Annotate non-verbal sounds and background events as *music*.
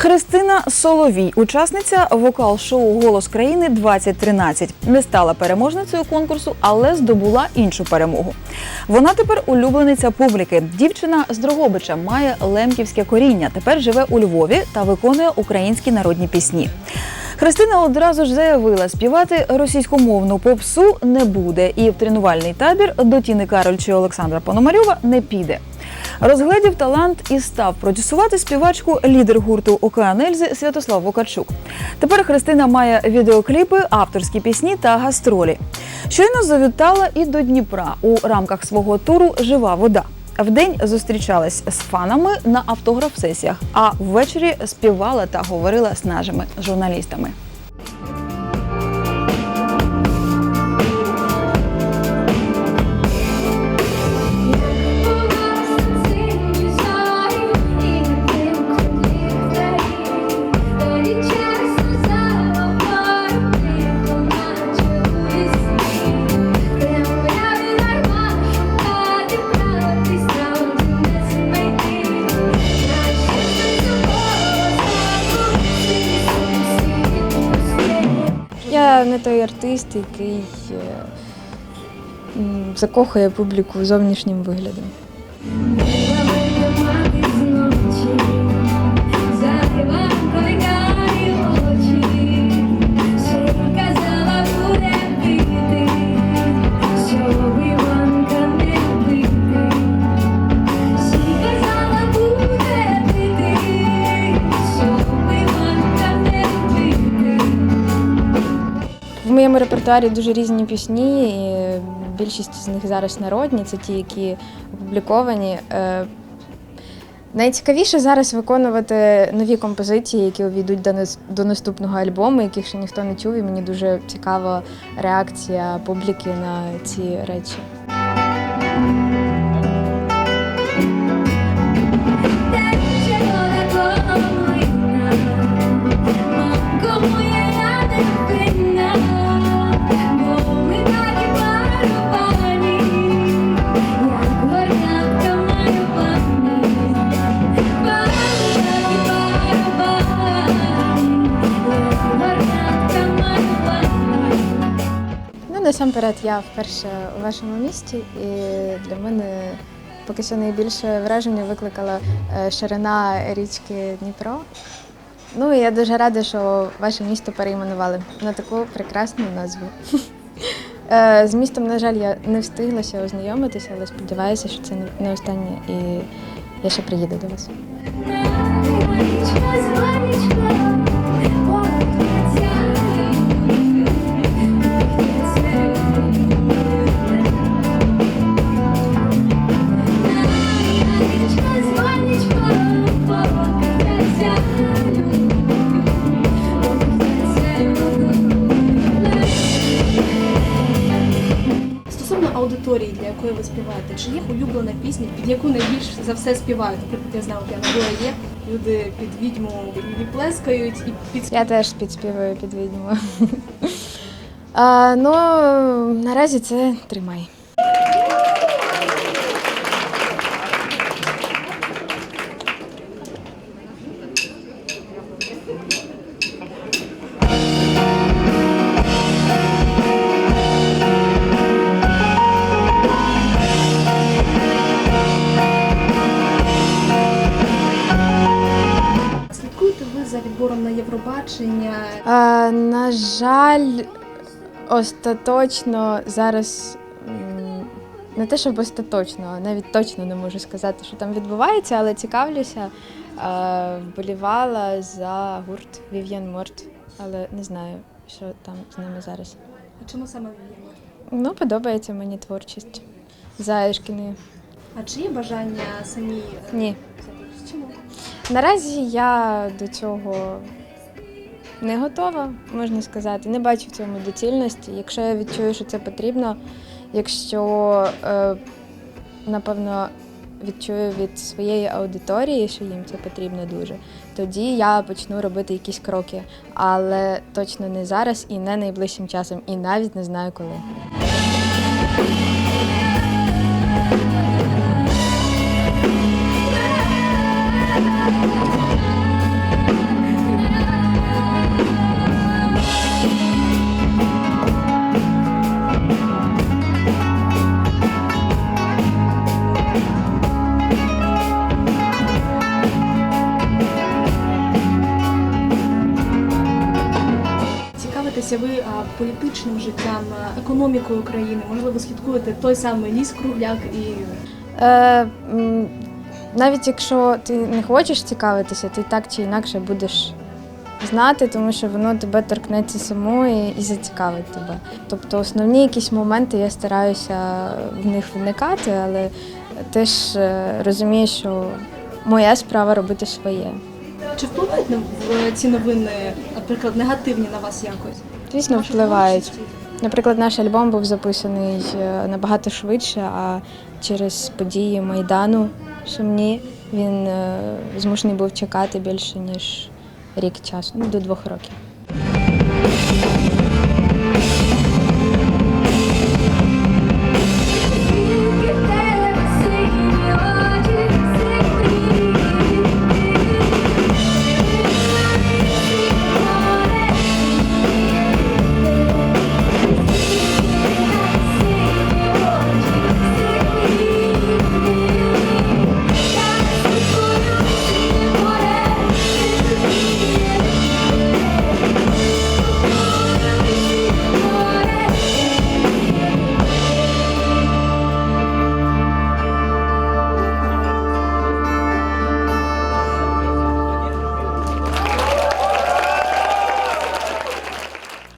Христина Соловій, учасниця вокал-шоу Голос країни 2013 не стала переможницею конкурсу, але здобула іншу перемогу. Вона тепер улюблениця публіки. Дівчина з Дрогобича має лемківське коріння. Тепер живе у Львові та виконує українські народні пісні. Христина одразу ж заявила, співати російськомовну попсу не буде, і в тренувальний табір до Тіни Кароль чи Олександра Пономарьова не піде. Розглядів талант і став продюсувати співачку лідер гурту Океан Ельзи Святослав Вокачук. Тепер Христина має відеокліпи, авторські пісні та гастролі. Щойно завітала і до Дніпра у рамках свого туру Жива вода. Вдень зустрічалась з фанами на автограф-сесіях, а ввечері співала та говорила з нашими журналістами. Я не той артист, який е, закохує публіку зовнішнім виглядом. Моєму репертуарі дуже різні пісні, і більшість з них зараз народні, це ті, які опубліковані. Е, Найцікавіше зараз виконувати нові композиції, які увійдуть до, до наступного альбому, яких ще ніхто не чув, і мені дуже цікава реакція публіки на ці речі. Насамперед, я вперше у вашому місті, і для мене поки що найбільше враження викликала е, ширина річки Дніпро. Ну і я дуже рада, що ваше місто перейменували на таку прекрасну назву. *laughs* Е, З містом, на жаль, я не встигла ще ознайомитися, але сподіваюся, що це не останнє і я ще приїду до вас. Співаєте, чи є улюблена пісня, під яку найбільш за все співають? Я знаю, от я на є, люди під відьму і плескають, і під Я теж підспіваю під відьму. *laughs* А, ну, наразі це тримай. На Євробачення? А, на жаль, остаточно зараз не те, щоб остаточно, навіть точно не можу сказати, що там відбувається, але цікавлюся. Вболівала за гурт Вів'ян Морт, але не знаю, що там з ними зараз. А чому саме Вів'ян? Ну, подобається мені творчість за Ешкіною. А чи є бажання самі? е, Ні. Чому? Наразі я до цього не готова, можна сказати. Не бачу в цьому доцільності. Якщо я відчую, що це потрібно, якщо, е, напевно, відчую від своєї аудиторії, що їм це потрібно дуже, тоді я почну робити якісь кроки. Але точно не зараз і не найближчим часом, і навіть не знаю коли. Політичним життям, економікою країни? Можливо, слідкуєте той самий ліс кругляк і Е, м, навіть якщо ти не хочеш цікавитися, ти так чи інакше будеш знати, тому що воно тебе торкнеться само і, і зацікавить тебе. Тобто основні якісь моменти я стараюся в них вникати, але теж е, розумію, що моя справа робити своє. чи впливають на в- ці новини, наприклад, негативні на вас якось? Звісно, впливають. Наприклад, наш альбом був записаний е, набагато швидше, а через події Майдану сумні він е, змушений був чекати більше ніж рік часу, ну до двох років.